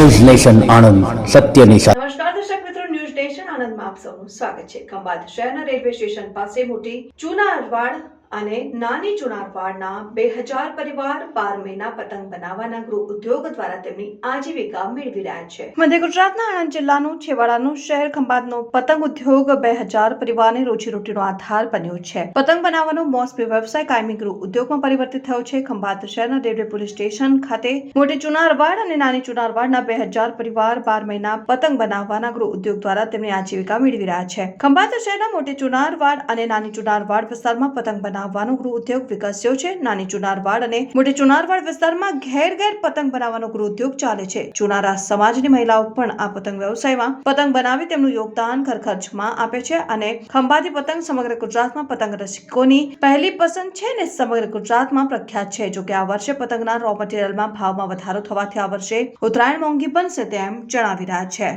News nation Anand સત્યની સાથે નમસ્કાર દર્શક મિત્રો, ન્યૂઝ નેશન આનંદમાં આપ સૌનું સ્વાગત છે. ખંભાત શહેરના રેલવે સ્ટેશન પાસે મોટી ચુનારવાડ અને નાની ચુણારવાડના બે હજાર પરિવાર બાર મહિના પતંગ બનાવવાના ગૃહ ઉદ્યોગ દ્વારા તેમની આજીવિકા મેળવી રહ્યા છે. મધ્ય ગુજરાતના આણંદ જિલ્લાનું છેવાડાનું શહેર ખંભાતનો પતંગ ઉદ્યોગ બે હજાર પરિવારની રોજીરોટીનો આધાર બન્યો છે. પતંગ બનાવવાનો મોસમી વ્યવસાય કાયમી ગૃહ ઉદ્યોગમાં પરિવર્તિત થયો છે. ખંભાત શહેરના રેલવે પોલીસ સ્ટેશન ખાતે મોટી ચુનારવાડ અને નાની ચુનારવાડના બે હજાર પરિવાર બાર મહિના પતંગ બનાવવાના ગૃહ ઉદ્યોગ દ્વારા તેમની આજીવિકા મેળવી રહ્યા છે. ખંભાત શહેરના મોટી ચુનારવાડ અને નાની ચુનારવાડ વિસ્તારમાં પતંગ બનાવવાનો ગૃહ ઉદ્યોગ વિકસ્યો છે. નાની ચુનારવાડ અને મોટી ચુનારવાડ વિસ્તારમાં ઘેર ઘેર પતંગ બનાવવાનો ગૃહ ઉદ્યોગ ચાલે છે. ચુનારા સમાજની મહિલાઓ પણ આ પતંગ વ્યવસાયમાં પતંગ બનાવી તેમનું યોગદાન ખર્ચમાં આપે છે અને ખંભાતી પતંગ સમગ્ર ગુજરાતમાં પતંગ રસિકોની પહેલી પસંદ છે ને સમગ્ર ગુજરાતમાં પ્રખ્યાત છે. જોકે આ વર્ષે પતંગના રો મટીરિયલમાં ભાવમાં વધારો થવાથી આ વર્ષે ઉત્તરાયણ મોંઘી બનશે તેમ જણાવી રહ્યા છે.